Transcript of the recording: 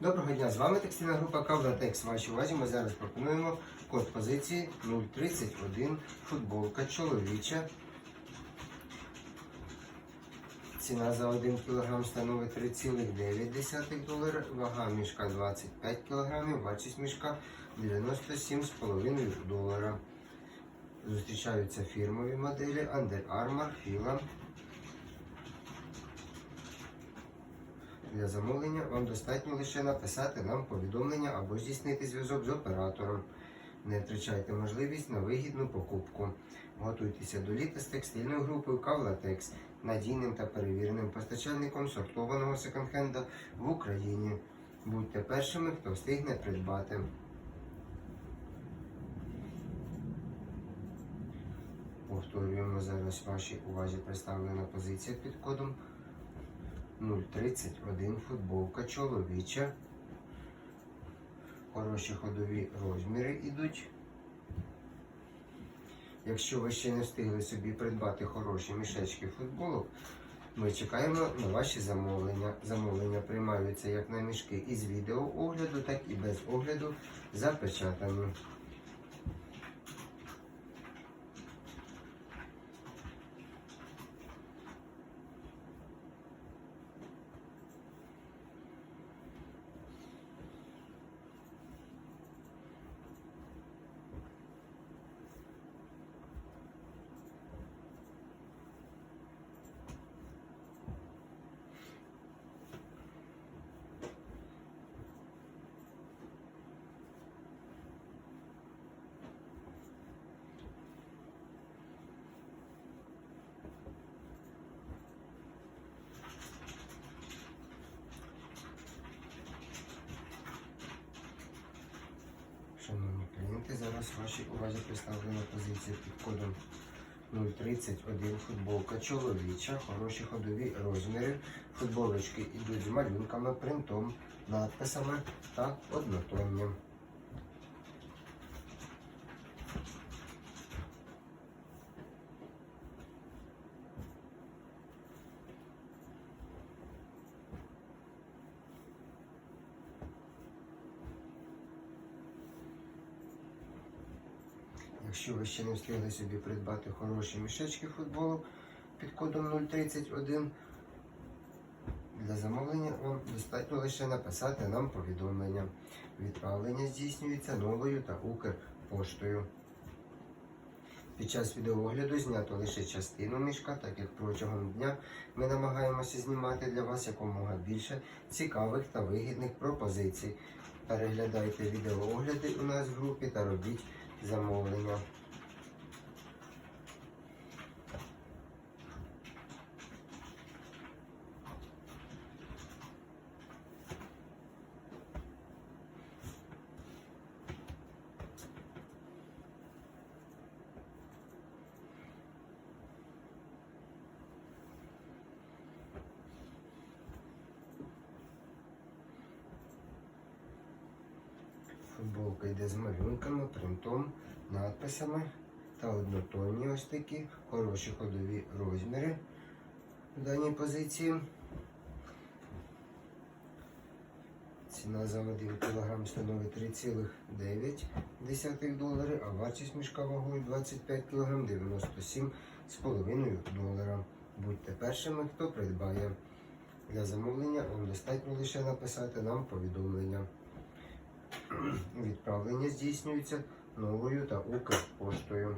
Доброго дня, з вами текстильна група Кавлатекс. Вашій увазі ми зараз пропонуємо код позиції 031 футболка чоловіча. Ціна за 1 кг становить 3,9 долара, вага мішка 25 кг, вартість мішка 97,5 долара. Зустрічаються фірмові моделі Under Armour, Fila. Для замовлення вам достатньо лише написати нам повідомлення або здійснити зв'язок з оператором. Не втрачайте можливість на вигідну покупку. Готуйтеся до літа з текстильною групою Кавлатекс, надійним та перевіреним постачальником сортованого секонд-хенда в Україні. Будьте першими, хто встигне придбати. Повторюємо зараз вашій увазі представлена позиція під кодом 031 футболка чоловіча. Хороші ходові розміри йдуть. Якщо ви ще не встигли собі придбати хороші мішечки футболок, ми чекаємо на ваші замовлення. Замовлення приймаються як на мішки із відеоогляду, так і без огляду запечатані. Зараз вашій увазі представлена позиція під кодом 031 футболка чоловіча, хороші ходові розміри. Футболочки йдуть з малюнками, принтом, надписами та однотонням. Якщо ви ще не встигли собі придбати хороші мішечки футболу під кодом 031, для замовлення вам достатньо лише написати нам повідомлення. Відправлення здійснюється новою та Укрпоштою. Під час відеоогляду знято лише частину мішка, так як протягом дня ми намагаємося знімати для вас якомога більше цікавих та вигідних пропозицій. Переглядайте відеоогляди у нас в групі та робіть замовлення. Футболка йде з малюнками, принтом, надписами та однотонні ось такі хороші ходові розміри в даній позиції. Ціна за 1 кг становить 3,9 долари, а вартість мішка вагою 25 кг 97,5 долара. Будьте першими, хто придбає. Для замовлення вам достатньо лише написати нам повідомлення. Відправлення здійснюється новою та Укрпоштою.